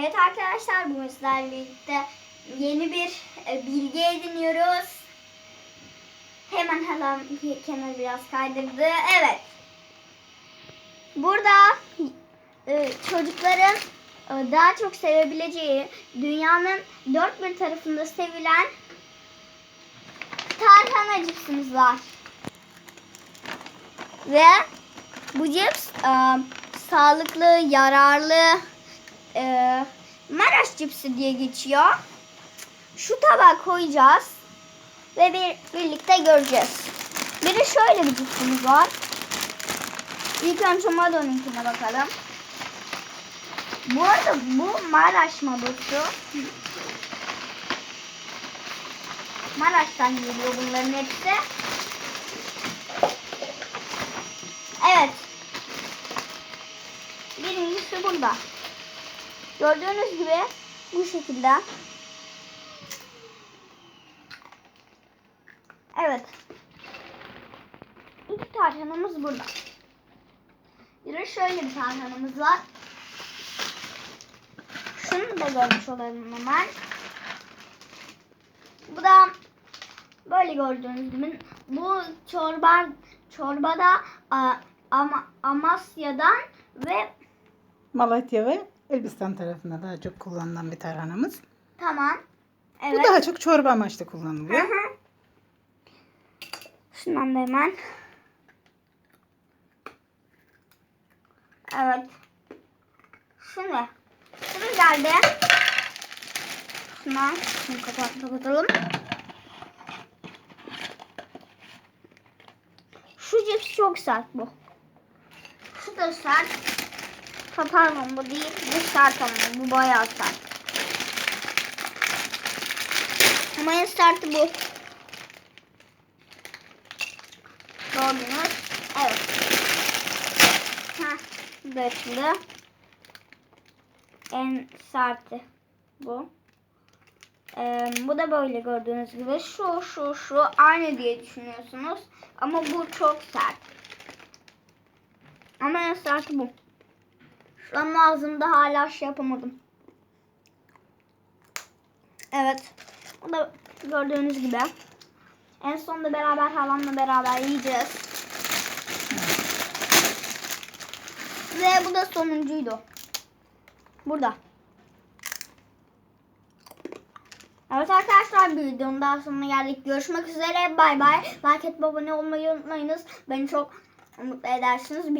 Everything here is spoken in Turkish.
Evet arkadaşlar bugün sizlerle birlikte yeni bir e, bilgi ediniyoruz. Hemen hemen kenarı biraz kaydırdı. Evet. Burada e, çocukların e, daha çok sevebileceği dünyanın dört bir tarafında sevilen tarhana cipsimiz var. Ve bu cips sağlıklı, yararlı e, Maraş cipsi diye geçiyor. Şu tabağa koyacağız ve bir birlikte göreceğiz. Bir de şöyle bir cipsimiz var. İlk önce Mado'nunkine bakalım. Bu arada bu Maraş Mado'su. Maraş'tan geliyor bunların hepsi. Evet. Birincisi burada. Gördüğünüz gibi bu şekilde. Evet. İlk tarhanamız burada. Bir de şöyle bir tarhanamız var. Şunu da görmüş olalım hemen. Bu da böyle gördüğünüz gibi bu çorba çorbada ama Amasya'dan ve Malatya ve Elbistan tarafında daha çok kullanılan bir tarhanamız. tamam. Bu Evet. daha çok çorba amaçlı Hı kullanılıyor. hı. Şundan da hemen. Evet. Şimdi. Şimdi geldi. Şundan. Şunu kapat, kapatalım. Şu cips çok sert bu. Şu da sert. Ha, Pardon bu değil. Bu sert ama bu bayağı sert. Ama en serti bu. Gördünüz. Evet. Heh, bu. En serti bu. Ee, bu da böyle gördüğünüz gibi. Şu şu şu aynı diye düşünüyorsunuz. Ama bu çok sert. Ama en serti bu. An ağzımda hala şey yapamadım. Evet. Bu da gördüğünüz gibi. En sonunda beraber halamla beraber yiyeceğiz. Ve bu da sonuncuydu. Burada. Evet arkadaşlar bir videonun daha sonuna geldik. Görüşmek üzere. Bay bay. Like et abone olmayı unutmayınız. Beni çok mutlu edersiniz.